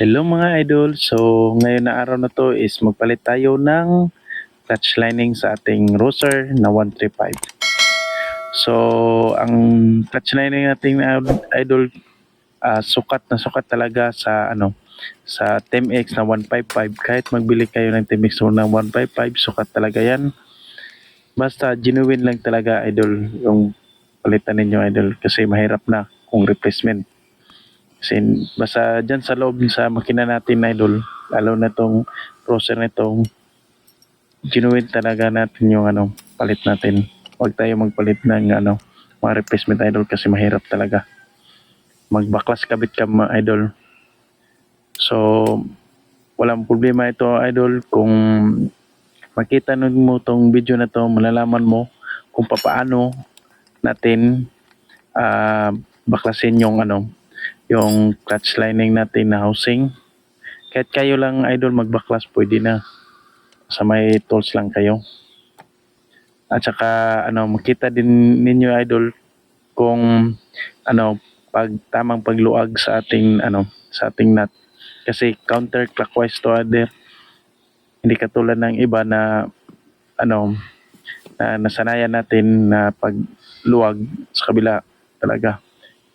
Hello mga idol. So ngayon na araw na to is magpalit tayo ng clutch lining sa ating Roser na 135. So ang clutch lining nating idol ah, sukat na sukat talaga sa ano sa TMX na 155 kahit magbili kayo ng TMX na 155 sukat talaga yan. Basta genuine lang talaga idol yung palitan ninyo idol kasi mahirap na kung replacement. Kasi basta dyan sa loob sa makina natin na idol, lalo na tong processor nitong genuine talaga natin yung ano, palit natin. Huwag tayo magpalit ng ano, mga replacement idol kasi mahirap talaga. Magbaklas kabit ka mga idol. So, walang problema ito idol kung makita nun mo tong video na to, malalaman mo kung papaano natin ah, baklasin yung ano, yung clutch lining natin na housing. Kahit kayo lang idol magbaklas, pwede na. Sa may tools lang kayo. At saka ano, makita din ninyo idol kung ano, pag tamang pagluag sa ating ano, sa ating nut. Kasi counterclockwise to other. Hindi katulad ng iba na ano, na nasanayan natin na pagluwag sa kabila talaga.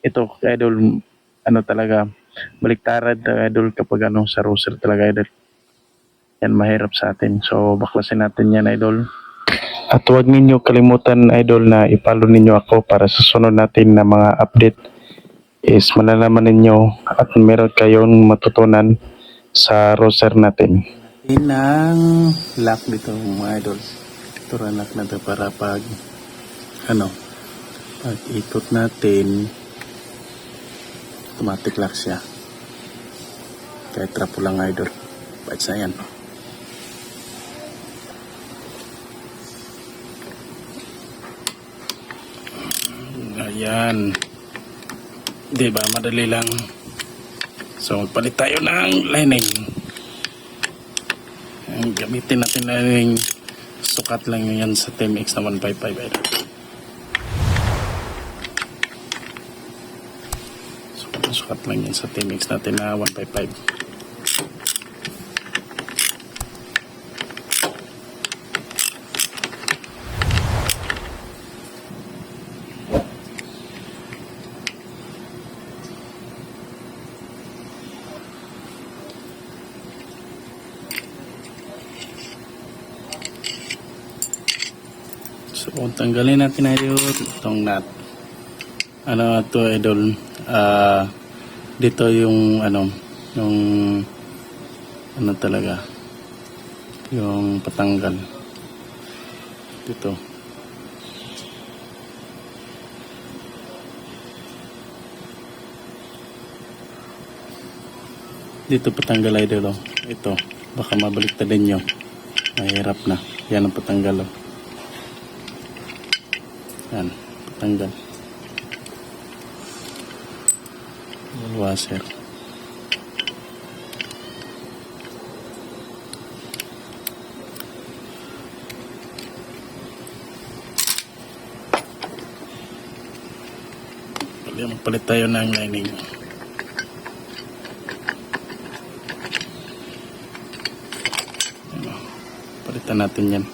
Ito, idol, ano talaga, baliktaran talaga idol kapag ano sa roser talaga idol. Yan mahirap sa atin. So baklasin natin yan idol. At huwag ninyo kalimutan idol na ipalo ninyo ako para sa sunod natin na mga update is malalaman ninyo at meron kayong matutunan sa roser natin. Inang lock dito mga idol. Ito rin lock natin para pag ano pag ikot natin automatic lock siya. Kahit trapo lang idol. Bait sa yan. Ayan. Di ba? Madali lang. So, magpalit tayo ng lining. Gamitin natin na yung sukat lang yan sa TMX na 155 idol. Sukat lang yan sa TMX natin na 155. So, tanggalin natin idol itong nut. Ano to idol? Ah, dito yung ano, yung ano talaga, yung patanggal. Dito. Dito patanggal idol oh. Ito, baka mabalik din nyo. Mahirap na. Yan ang patanggal oh. Yan, patanggal. Washer. Pali, magpalit tayo ng lining. Ano, palitan natin yan.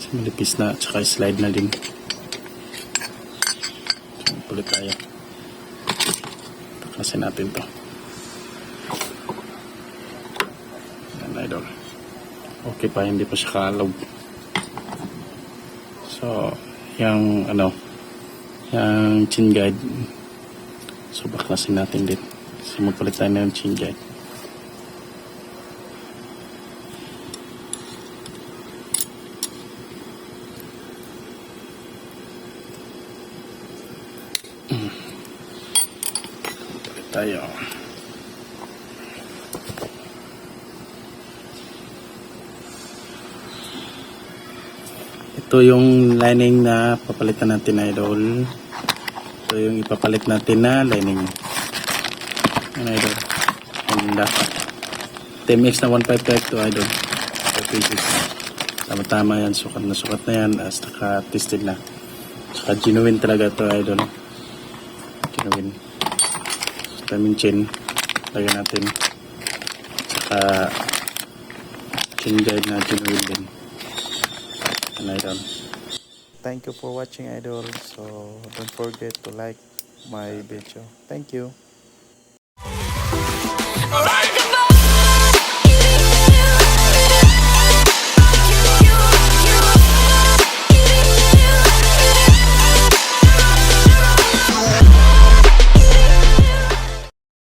Kasi malipis na, tsaka slide na din. Pulit tayo. Takasin natin to. Yan, idol. Okay pa, hindi pa siya kalog. So, yung ano, yung chin guide. So, baklasin natin din. So, magpalit tayo ng chin guide. Tayo. Ito yung lining na papalitan natin idol. Ito yung ipapalit natin na lining. Ano idol? Honda. TMX na 155 to idol. 5 pieces. Tama-tama yan. Sukat na sukat na yan. As naka-tested na. Saka genuine talaga to idol. Genuine vitamin chin lagyan natin. Saka chin na ginuwin din. Na down thank you for watching idol. So don't forget to like my video. Thank you. Alright.